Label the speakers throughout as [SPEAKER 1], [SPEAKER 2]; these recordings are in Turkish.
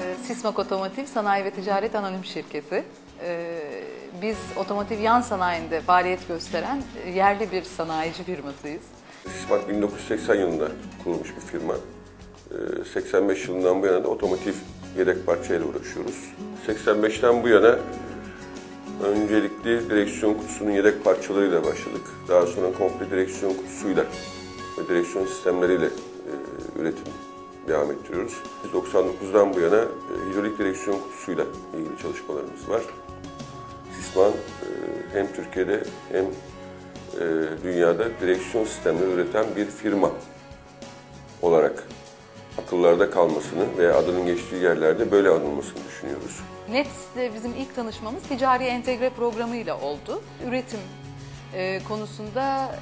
[SPEAKER 1] Ee, Sismak Otomotiv Sanayi ve Ticaret Anonim Şirketi. Ee, Biz otomotiv yan sanayinde faaliyet gösteren yerli bir sanayici firmasıyız.
[SPEAKER 2] Sismak 1980 yılında kurulmuş bir firma. Ee, 85 yılından bu yana da otomotiv yedek parçayla uğraşıyoruz. 85'ten bu yana öncelikli direksiyon kutusunun yedek parçalarıyla başladık. Daha sonra komple direksiyon kutusuyla ve direksiyon sistemleriyle üretim devam ettiriyoruz. Biz 99'dan bu yana e, hidrolik direksiyon kutusuyla ilgili çalışmalarımız var. Sisman e, hem Türkiye'de hem e, dünyada direksiyon sistemleri üreten bir firma olarak akıllarda kalmasını veya adının geçtiği yerlerde böyle anılmasını düşünüyoruz.
[SPEAKER 1] Nets'te bizim ilk tanışmamız ticari entegre programıyla oldu. Üretim konusunda,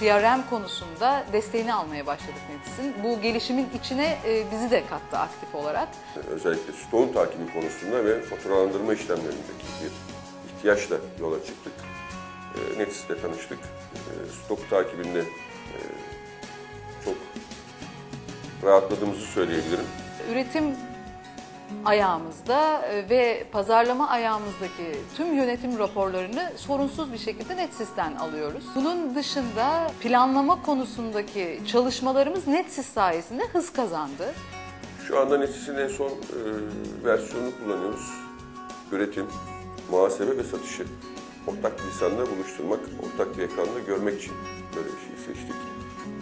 [SPEAKER 1] CRM konusunda desteğini almaya başladık Nets'in. Bu gelişimin içine e, bizi de kattı aktif olarak.
[SPEAKER 2] Özellikle stoğun takibi konusunda ve faturalandırma işlemlerindeki bir ihtiyaçla yola çıktık. E, Nets'le tanıştık. E, stok takibinde e, çok rahatladığımızı söyleyebilirim.
[SPEAKER 1] Üretim ayağımızda e, ve pazarlama ayağımızdaki tüm yönetim raporlarını sorunsuz bir şekilde NetSys'ten alıyoruz. Bunun dışında planlama konusundaki çalışmalarımız NetSys sayesinde hız kazandı.
[SPEAKER 2] Şu anda Netsys'in en son e, versiyonunu kullanıyoruz. Üretim, muhasebe ve satışı ortak lisanda buluşturmak, ortak bir ekranda görmek için böyle bir şey seçtik.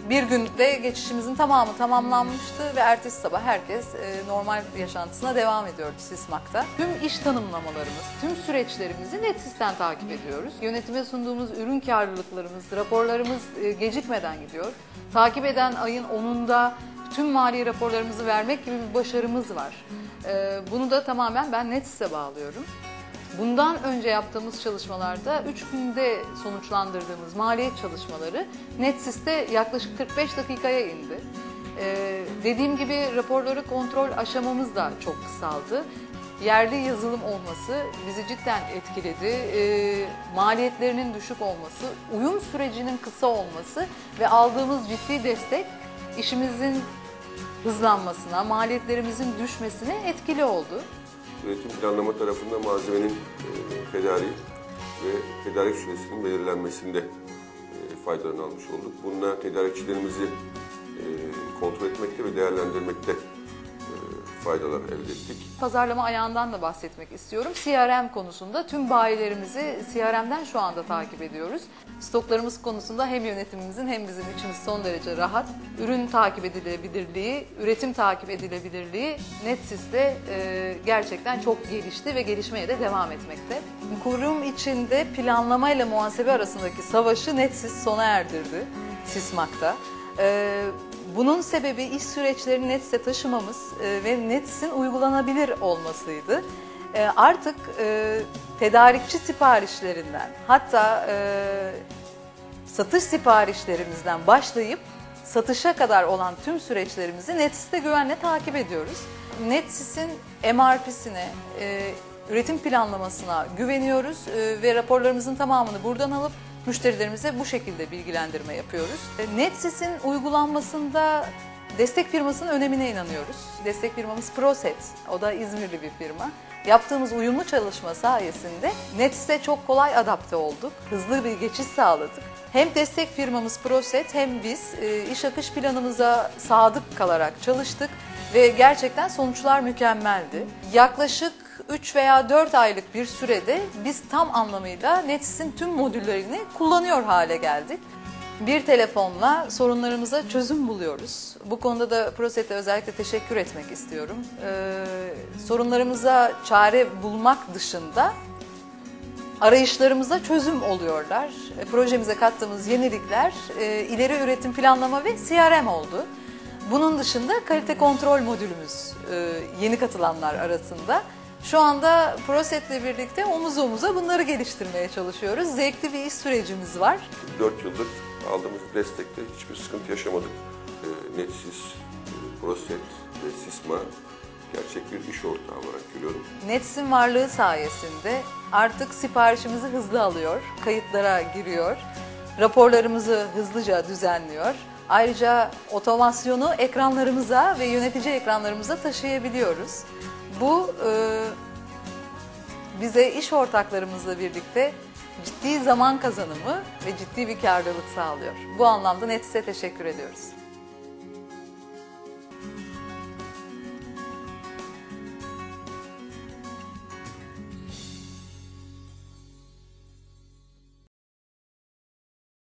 [SPEAKER 1] Bir günde geçişimizin tamamı tamamlanmıştı ve ertesi sabah herkes e, normal yaşantısına devam ediyordu Sismak'ta. Tüm iş tanımlamalarımız, tüm süreçlerimizi NetSys'ten takip ediyoruz. Yönetime sunduğumuz ürün karlılıklarımız, raporlarımız e, gecikmeden gidiyor. Takip eden ayın 10'unda tüm mali raporlarımızı vermek gibi bir başarımız var. E, Bunu da tamamen ben NetSys'e bağlıyorum. Bundan önce yaptığımız çalışmalarda 3 günde sonuçlandırdığımız maliyet çalışmaları NetSys'te yaklaşık 45 dakikaya indi. Ee, dediğim gibi raporları kontrol aşamamız da çok kısaldı. Yerli yazılım olması bizi cidden etkiledi. Ee, maliyetlerinin düşük olması, uyum sürecinin kısa olması ve aldığımız ciddi destek işimizin hızlanmasına, maliyetlerimizin düşmesine etkili oldu.
[SPEAKER 2] Üretim planlama tarafında malzemenin e, ve tedarik süresinin belirlenmesinde e, faydalarını almış olduk. Bununla tedarikçilerimizi e, kontrol etmekte ve değerlendirmekte faydalar elde ettik.
[SPEAKER 1] Pazarlama ayağından da bahsetmek istiyorum. CRM konusunda tüm bayilerimizi CRM'den şu anda takip ediyoruz. Stoklarımız konusunda hem yönetimimizin hem bizim içimiz son derece rahat. Ürün takip edilebilirliği, üretim takip edilebilirliği NetSys'te e, gerçekten çok gelişti ve gelişmeye de devam etmekte. Kurum içinde planlama ile muhasebe arasındaki savaşı NetSys sona erdirdi Sismak'ta. E, bunun sebebi iş süreçlerini Nets'e taşımamız e, ve Nets'in uygulanabilir olmasıydı. E, artık e, tedarikçi siparişlerinden hatta e, satış siparişlerimizden başlayıp satışa kadar olan tüm süreçlerimizi Netsys'te güvenle takip ediyoruz. Netsys'in MRP'sine, üretim planlamasına güveniyoruz ve raporlarımızın tamamını buradan alıp müşterilerimize bu şekilde bilgilendirme yapıyoruz. E, Netsys'in uygulanmasında destek firmasının önemine inanıyoruz. Destek firmamız Proset, o da İzmirli bir firma. Yaptığımız uyumlu çalışma sayesinde Netsys'e çok kolay adapte olduk, hızlı bir geçiş sağladık. Hem destek firmamız Proset hem biz e, iş akış planımıza sadık kalarak çalıştık ve gerçekten sonuçlar mükemmeldi. Yaklaşık 3 veya 4 aylık bir sürede biz tam anlamıyla Netsys'in tüm modüllerini kullanıyor hale geldik. Bir telefonla sorunlarımıza çözüm buluyoruz. Bu konuda da Proset'e özellikle teşekkür etmek istiyorum. Ee, sorunlarımıza çare bulmak dışında arayışlarımıza çözüm oluyorlar. E, projemize kattığımız yenilikler e, ileri üretim planlama ve CRM oldu. Bunun dışında kalite kontrol modülümüz e, yeni katılanlar arasında. Şu anda Proset'le birlikte omuz omuza bunları geliştirmeye çalışıyoruz. Zevkli bir iş sürecimiz var.
[SPEAKER 2] 4 yıldır aldığımız destekte hiçbir sıkıntı yaşamadık. E, Netsys, e, Proset ve Sisma gerçek bir iş ortağı olarak görüyorum.
[SPEAKER 1] Nets'in varlığı sayesinde artık siparişimizi hızlı alıyor, kayıtlara giriyor. Raporlarımızı hızlıca düzenliyor. Ayrıca otomasyonu ekranlarımıza ve yönetici ekranlarımıza taşıyabiliyoruz. Bu e, bize iş ortaklarımızla birlikte ciddi zaman kazanımı ve ciddi bir karlılık sağlıyor. Bu anlamda Nets'e teşekkür ediyoruz.